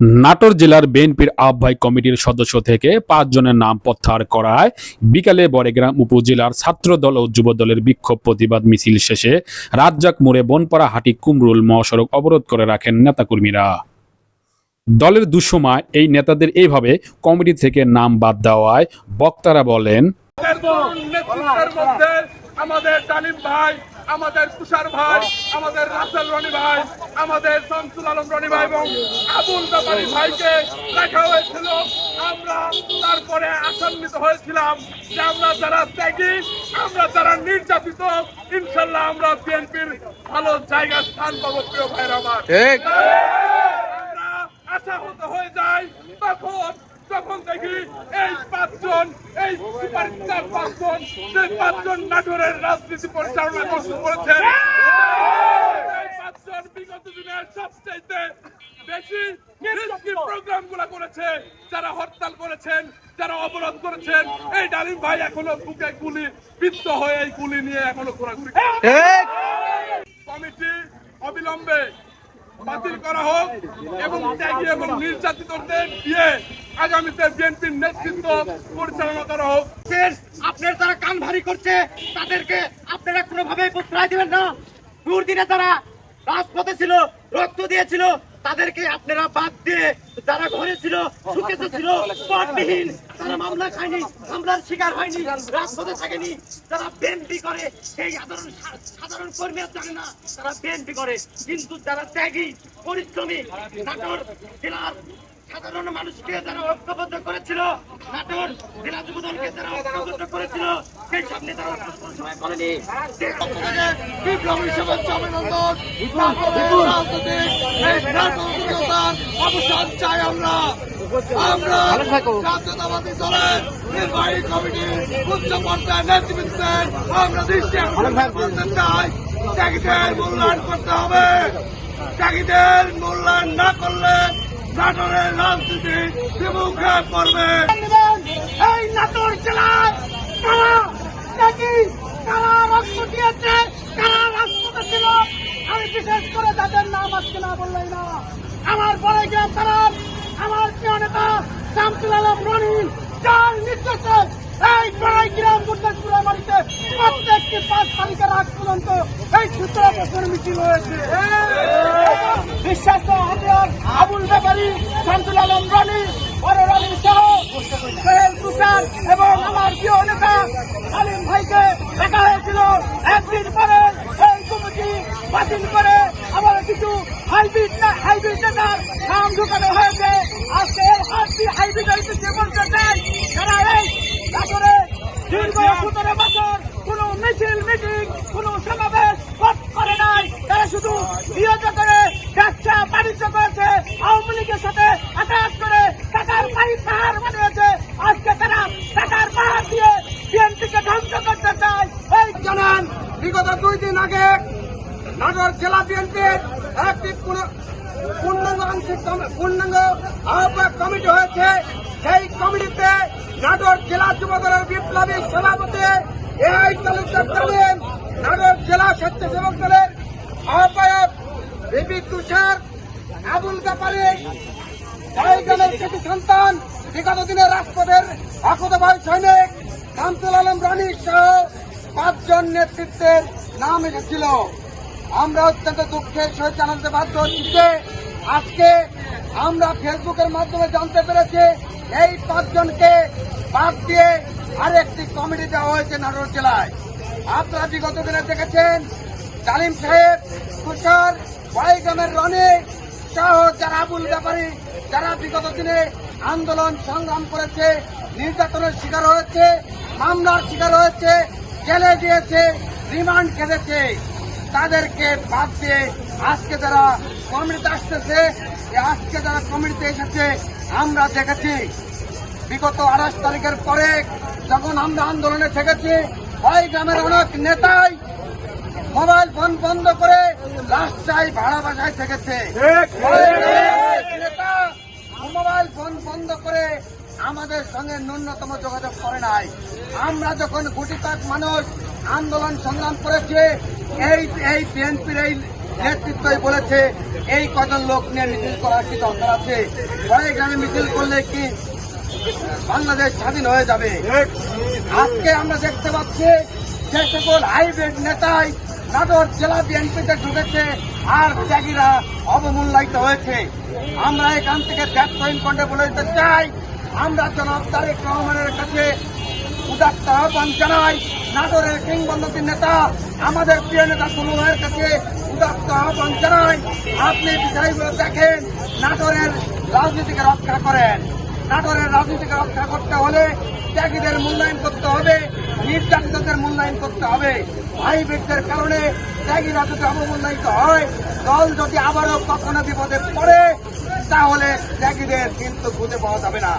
নাটোর জেলার বিএনপির আহ্বায়ক কমিটির সদস্য থেকে পাঁচ জনের নাম প্রত্যাহার করায় বিকালে বড়গ্রাম উপজেলার ছাত্রদল ও যুবদলের বিক্ষোভ প্রতিবাদ মিছিল শেষে রাজ্জাক মোড়ে বনপাড়া হাটি কুমরুল মহাসড়ক অবরোধ করে রাখেন নেতাকর্মীরা। দলের দুঃসময় এই নেতাদের এইভাবে কমিটি থেকে নাম বাদ দেওয়ায় বক্তারা বলেন আমাদের তালিম ভাই আমাদের তুষার ভাই আমাদের রাসেল রনি ভাই আমাদের শামসুল আলম রনি ভাই এবং আবুল ব্যাপারী ভাইকে রাখা হয়েছিল। আমরা তারপরে আসান্বিত হয়েছিলাম যে আমরা যারা ত্যাগী আমরা যারা নির্যাতিত ইনশাল্লাহ আমরা বিএনপির ভালো জায়গা স্থান পাবো প্রিয় ভাইয়ের আমার। আশাহত হয়ে যায় তখন তখন দেখি এই পাঁচজন এই সুপারস্টার পাঁচজন সেই পাঁচজন নাটোরের রাজনীতি পরিচালনা করেছেন পাঁচজন বিগত দিনের সবচাইতে বেশি প্রোগ্রামগুলা করেছে যারা হরতাল করেছেন যারা অবরোধ করেছেন। এই ডালিম ভাই এখনও বুকে গুলি বিদ্ধ হয়ে এই গুলি নিয়ে এখনও ঘোরাঘুরি কমিটি অবিলম্বে বাতিল করা হোক এবং ত্যাগী এবং নির্যাতিতদের দিয়ে আগামীতে বিএনপির নেতৃত্ব পরিচালনা করা হোক। শেষ, আপনার যারা কান ভারী করছে, তাদেরকে আপনারা কোনোভাবে প্রশ্রয় দিবেন না। দুর্দিনে তারা রাজপথে ছিল, রক্ত দিয়েছিল, তাদেরকে আপনারা বাদ দিয়ে যারা ঘরে ছিল সুখেতে ছিল পথবিহীন তারা মামলা খায়নি, মামলার শিকার হয়নি, রাজপথে থাকেনি, যারা বিএনপি করে, সেই সাধারণ সাধারণ কর্মীরা জানে না, তারা বিএনপি করে। কিন্তু যারা ত্যাগী, পরিশ্রমী জেলার সাধারণ মানুষকে যারা ঐক্যবদ্ধ করেছিল নাটোর জেলা যুবদলকে যারা ঐক্যবদ্ধ করেছিল সেই সামনে তারা সময় করেনি। সে পক্ষ থেকে বিপ্লবী শুভেচ্ছা অভিনন্দন অবসান চাই আমরা। আমরা জাতীয়তাবাদী দলের নির্বাহী কমিটির উচ্চ পর্যায়ের নেতৃত্বের আমরা দৃষ্টি করতে চাই। মূল্যায়ন করতে হবে। ত্যাগীদের মূল্যায়ন না করলে নাটোরের রাজনীতি বিমুখে পড়বে এই নাটোর জেলায় কারা নাকি কারা রক্ত দিয়েছে কারা রাজপথে ছিল? আমি বিশেষ করে তাদের নাম আজকে না বললেই না। আমার বড় গ্রাম তারা আমার প্রিয় নেতা শামসুল আলম রনি যার নির্দেশে এই বড়াই গ্রাম গুরদাসপুরের বাড়িতে প্রত্যেকটি পাঁচ তারিখের আগ পর্যন্ত এই বছর মিছিল হয়েছে। হাতিয়ার ব্যাপারী শামসুল আলম রনি রনি সহ সোহেল তুষার এবং আমার প্রিয় নেতা আলিম ভাইকে দেখা হয়েছিল। একদিন পরে এই কমিটি বাতিল করে আবার কিছু হাইব্রিড হাইব্রিড নেতার নাম ঢুকানো হয়েছে। আজকে হাইব্রিড হাইব্রিড বলতে চাই। তারা এই নাটোরে দীর্ঘ সতেরো বছর কোনো মিছিল মিটিং কোনো সমাবেশ কর- করে নাই তারা শুধু নিয়োগ করে ব্যবসা বাণিজ্য করেছে আওয়ামী লীগের সাথে আঘাত করে টাকার পাহাড় বানিয়েছে আজকে তারা টাকার পাহাড় দিয়ে বিএনপিকে ধ্বংস করতে চায়। এই জানান, বিগত দুই দিন আগে নাটোর জেলা বিএনপির একটি পূর্ণাঙ্গ পূর্ণাঙ্গ আহ্বায়ক কমিটি হয়েছে। সেই কমিটিতে নাটোর জেলা যুবদলের বিপ্লবী সভাপতি এআই তালুকদার তালিম নাটোর জেলা স্বেচ্ছাসেবক দলের আহ্বায়ক বিপি তুষার, আবুল কৃতি সন্তান বিগত দিনে রাজপথের আকুতভাই সৈনিক শামসুল আলম রানী সহ পাঁচজন নেতৃত্বের নাম এসেছিল। আমরা অত্যন্ত দুঃখের সহিত জানাতে বাধ্য হচ্ছি যে আজকে আমরা ফেসবুকের মাধ্যমে জানতে পেরেছি এই পাঁচজনকে বাদ দিয়ে আরেকটি কমিটি দেওয়া হয়েছে নাটোর জেলায়। আপনারা বিগত দিনে দেখেছেন তালিম সাহেব, তুষার বাইগ্রামের রনে সহ যারা আবুল ব্যাপারী, যারা বিগত দিনে আন্দোলন সংগ্রাম করেছে নির্যাতনের শিকার হয়েছে মামলার শিকার হয়েছে জেলে দিয়েছে রিমান্ড কেঁদেছে। তাদেরকে বাদ দিয়ে আজকে যারা কমিটিতে আসতেছে আজকে যারা কমিটিতে এসেছে আমরা দেখেছি বিগত আঠাশ তারিখের পরে যখন আমরা আন্দোলনে থেকেছি ওই গ্রামের অনেক নেতাই মোবাইল ফোন বন্ধ করে রাস্তায় ভাড়া বাসায় থেকেছে। মোবাইল ফোন বন্ধ করে আমাদের সঙ্গে ন্যূনতম যোগাযোগ করে নাই। আমরা যখন গুটি পাক মানুষ আন্দোলন সংগ্রাম করেছে এই এই বিএনপির এই নেতৃত্বই বলেছে এই কজন লোক নিয়ে মিছিল করার কি দরকার আছে? পরে গ্রামে মিছিল করলে কি বাংলাদেশ স্বাধীন হয়ে যাবে? আজকে আমরা দেখতে পাচ্ছি যে সকল হাইব্রিড নেতাই নাটোর জেলা বিএনপিতে ঢুকেছে আর ত্যাগীরা অবমূল্যায়িত হয়েছে। আমরা এখান থেকে পয়েন্ট কন্টে বলে দিতে চাই। আমরা জনাব তারেক রহমানের কাছে উদাত্ত আহ্বান জানাই। নাটোরের কিংবদন্তি নেতা, আমাদের প্রিয় নেতা সমূহের কাছে উদাত্ত আহ্বান জানাই। আপনি বিষয়গুলো দেখেন, নাটোরের রাজনীতিকে রক্ষা করেন। নাটোরের রাজনীতিকে রক্ষা করতে হলে ত্যাগীদের মূল্যায়ন করতে হবে। নির্যাতিতদের মূল্যায়ন করতে হবে। ভাই ব্যক্তির কারণে ত্যাগীরা যদি অবমূল্যায়িত হয়। দল যদি আবারও কখনো বিপদে পড়ে, তাহলে ত্যাগীদের কিন্তু খুঁজে পাওয়া যাবে না।